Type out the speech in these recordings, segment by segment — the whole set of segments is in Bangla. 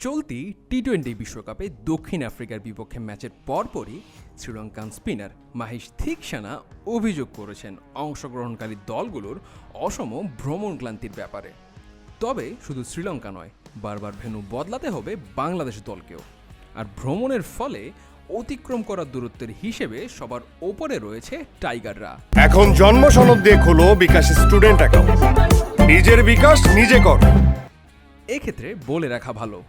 চলতি টি টোয়েন্টি বিশ্বকাপে দক্ষিণ আফ্রিকার বিপক্ষে ম্যাচের পরপরই শ্রীলঙ্কান স্পিনার মাহিশ থিকসানা অভিযোগ করেছেন অংশগ্রহণকারী দলগুলোর অসম ভ্রমণ ক্লান্তির ব্যাপারে। তবে শুধু শ্রীলঙ্কা নয় বারবার ভেন্যু বদলাতে হবে বাংলাদেশ দলকেও। আর ভ্রমণের ফলে অতিক্রম করা দূরত্বের হিসেবে সবার ওপরে রয়েছে টাইগাররা। এখন জন্ম সনদ দিয়ে খোলো বিকাশ স্টুডেন্ট অ্যাকাউন্ট। নিজের বিকাশ নিজে কর। এক্ষেত্রে বলে রাখা ভালো।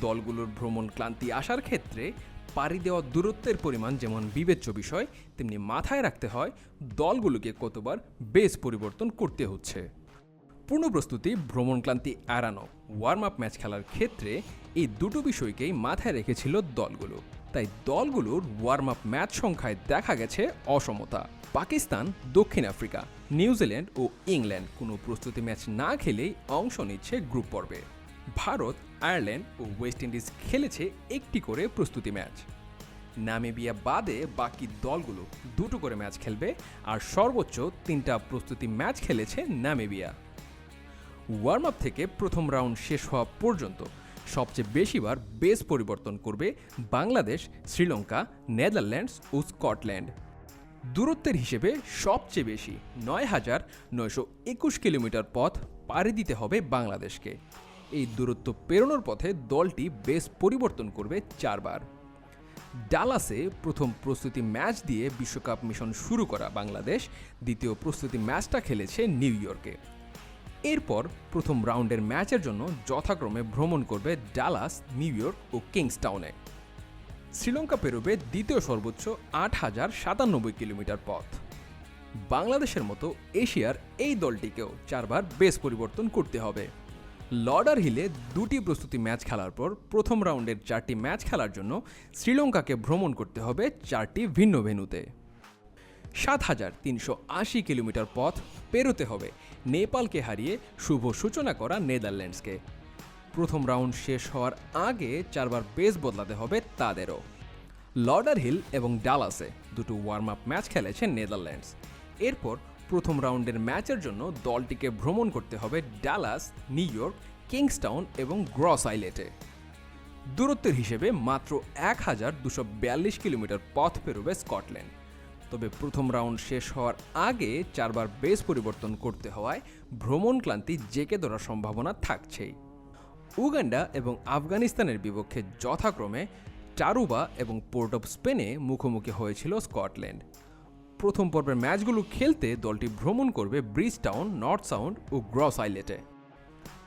দলগুলোর ভ্রমণ ক্লান্তি আসার ক্ষেত্রে পাড়ি দেওয়া দূরত্বের পরিমাণ যেমন বিবেচ্য বিষয়, তেমনি মাথায় রাখতে হয় দলগুলোকে কতবার বেস পরিবর্তন করতে হচ্ছে। পূর্ণ প্রস্তুতি, ভ্রমণ ক্লান্তি এড়ানো ওয়ার্ম আপ ম্যাচ খেলার ক্ষেত্রে এই দুটো বিষয়কেই মাথায় রেখেছিল দলগুলো। তাই দলগুলোর ওয়ার্ম আপ ম্যাচ সংখ্যায় দেখা গেছে অসমতা। পাকিস্তান, দক্ষিণ আফ্রিকা, নিউজিল্যান্ড ও ইংল্যান্ড কোনো প্রস্তুতি ম্যাচ না খেলেই অংশ নিচ্ছে গ্রুপ পর্বে। ভারত, আয়ারল্যান্ড ও ওয়েস্ট ইন্ডিজ খেলেছে একটি করে প্রস্তুতি ম্যাচ। নামিবিয়া বাদে বাকি দলগুলো দুটো করে ম্যাচ খেলবে আর সর্বোচ্চ তিনটা প্রস্তুতি ম্যাচ খেলেছে নামিবিয়া। ওয়ার্ম আপ থেকে প্রথম রাউন্ড শেষ হওয়া পর্যন্ত সবচেয়ে বেশিবার বেস পরিবর্তন করবে বাংলাদেশ, শ্রীলঙ্কা, নেদারল্যান্ডস ও স্কটল্যান্ড। দূরত্বের হিসেবে সবচেয়ে বেশি নয় হাজার নয়শো একুশ কিলোমিটার পথ পাড়ি দিতে হবে বাংলাদেশকে। এই দূরত্ব পেরোনোর পথে দলটি বেশ পরিবর্তন করবে চারবার। ডালাসে প্রথম প্রস্তুতি ম্যাচ দিয়ে বিশ্বকাপ মিশন শুরু করা বাংলাদেশ, দ্বিতীয় প্রস্তুতি ম্যাচটা খেলেছে নিউ ইয়র্কে। এরপর প্রথম রাউন্ডের ম্যাচের জন্য যথাক্রমে ভ্রমণ করবে ডালাস, নিউ ইয়র্ক ও কিংসটাউনে। শ্রীলঙ্কা পেরোবে দ্বিতীয় সর্বোচ্চ আট হাজার সাতানব্বই কিলোমিটার পথ। বাংলাদেশের মতো এশিয়ার এই দলটিকেও চারবার বেশ পরিবর্তন করতে হবে। লর্ডার হিলে দুটি প্রস্তুতি ম্যাচ খেলার পর প্রথম রাউন্ডের চারটি ম্যাচ খেলার জন্য শ্রীলঙ্কাকে ভ্রমণ করতে হবে চারটি ভিন্ন ভেন্যুতে। সাত হাজার তিনশো আশি কিলোমিটার পথ পেরোতে হবে। নেপালকে হারিয়ে শুভ সূচনা করা নেদারল্যান্ডসকে। প্রথম রাউন্ড শেষ হওয়ার আগে চারবার বেস বদলাতে হবে তাদেরও। লর্ডার হিল এবং ডালাসে দুটো ওয়ার্ম আপ ম্যাচ খেলেছে নেদারল্যান্ডস। এরপর প্রথম রাউন্ডের ম্যাচের জন্য দলটিকে ভ্রমণ করতে হবে ডালাস, নিউ ইয়র্ক, কিংসটাউন এবং গ্রস আইলেটে। দূরত্বের হিসেবে মাত্র এক হাজার দুশো বিয়াল্লিশ কিলোমিটার পথ পেরোবে স্কটল্যান্ড। তবে প্রথম রাউন্ড শেষ হওয়ার আগে চারবার বেস পরিবর্তন করতে হওয়ায় ভ্রমণ ক্লান্তি জেকে ধরার সম্ভাবনা থাকছেই। উগান্ডা এবং আফগানিস্তানের বিপক্ষে যথাক্রমে টারুবা এবং পোর্ট অফ স্পেনে মুখোমুখি হয়েছিল স্কটল্যান্ড। প্রথম পর্বের ম্যাচগুলো খেলতে দলটি ভ্রমণ করবে ব্রিজ টাউন নর্থ সাউন্ড ও গ্রস আইলেটে।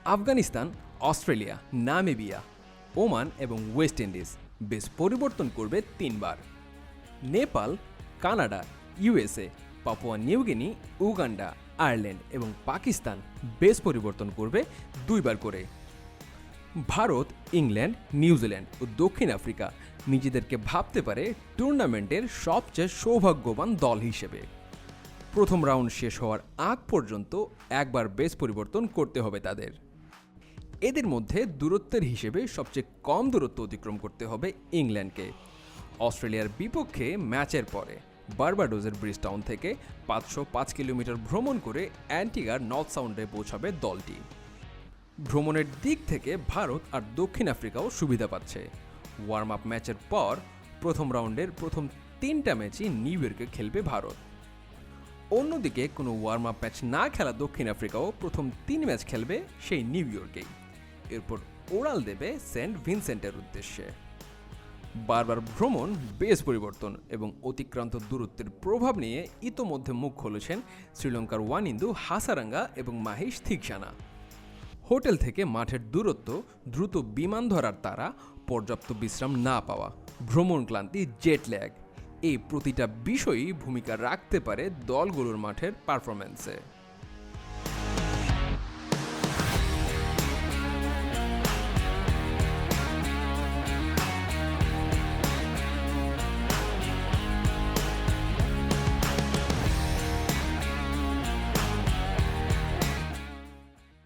আফগানিস্তান, অস্ট্রেলিয়া, নামিবিয়া, ওমান এবং ওয়েস্ট ইন্ডিজ বেশ পরিবর্তন করবে তিনবার। Nepal, Canada, USA, Papua New Guinea Uganda, Ireland এবং পাকিস্তান বেশ পরিবর্তন করবে দুইবার করে। ভারত, ইংল্যান্ড নিউজিল্যান্ড ও দক্ষিণ আফ্রিকা নিজেদেরকে ভাবতে পারে টুর্নামেন্টের সবচেয়ে সৌভাগ্যবান দল হিসেবে। প্রথম রাউন্ড শেষ হওয়ার আগ পর্যন্ত একবার বেশ পরিবর্তন করতে হবে তাদের। এদের মধ্যে দূরত্বের হিসেবে সবচেয়ে কম দূরত্ব অতিক্রম করতে হবে ইংল্যান্ডকে। অস্ট্রেলিয়ার বিপক্ষে ম্যাচের পরে বার্বাডোজের ব্রিজ টাউন থেকে পাঁচশো পাঁচ কিলোমিটার ভ্রমণ করে অ্যান্টিগার নর্থ সাউন্ডে পৌঁছাবে দলটি। ভ্রমণের দিক থেকে ভারত আর দক্ষিণ আফ্রিকাও সুবিধা পাচ্ছে। ওয়ার্ম আপ ম্যাচের পর প্রথম রাউন্ডের প্রথম তিনটা ম্যাচই নিউ ইয়র্কে খেলবে ভারত। অন্যদিকে কোনো ওয়ার্ম আপ ম্যাচ না খেলা দক্ষিণ আফ্রিকাও প্রথম তিন ম্যাচ খেলবে সেই নিউ ইয়র্কেই এরপর ওরাল দেবে সেন্ট ভিনসেন্টের উদ্দেশ্যে। বারবার ভ্রমণ, বেশ পরিবর্তন এবং অতিক্রান্ত দূরত্বের প্রভাব নিয়ে ইতোমধ্যে মুখ খুলেছেন শ্রীলঙ্কার ওয়ানিন্দু হাসারাঙ্গা এবং মাহিশ থিকসানা। হোটেল থেকে মাঠের দূরত্ব দ্রুত বিমান ধরার তারা পর্যাপ্ত বিশ্রাম না পাওয়া। ভ্রমণ ক্লান্তি জেট ল্যাগ এই প্রতিটা বিষয়ই ভূমিকা রাখতে পারে দলগুলোর মাঠের পারফরম্যান্সে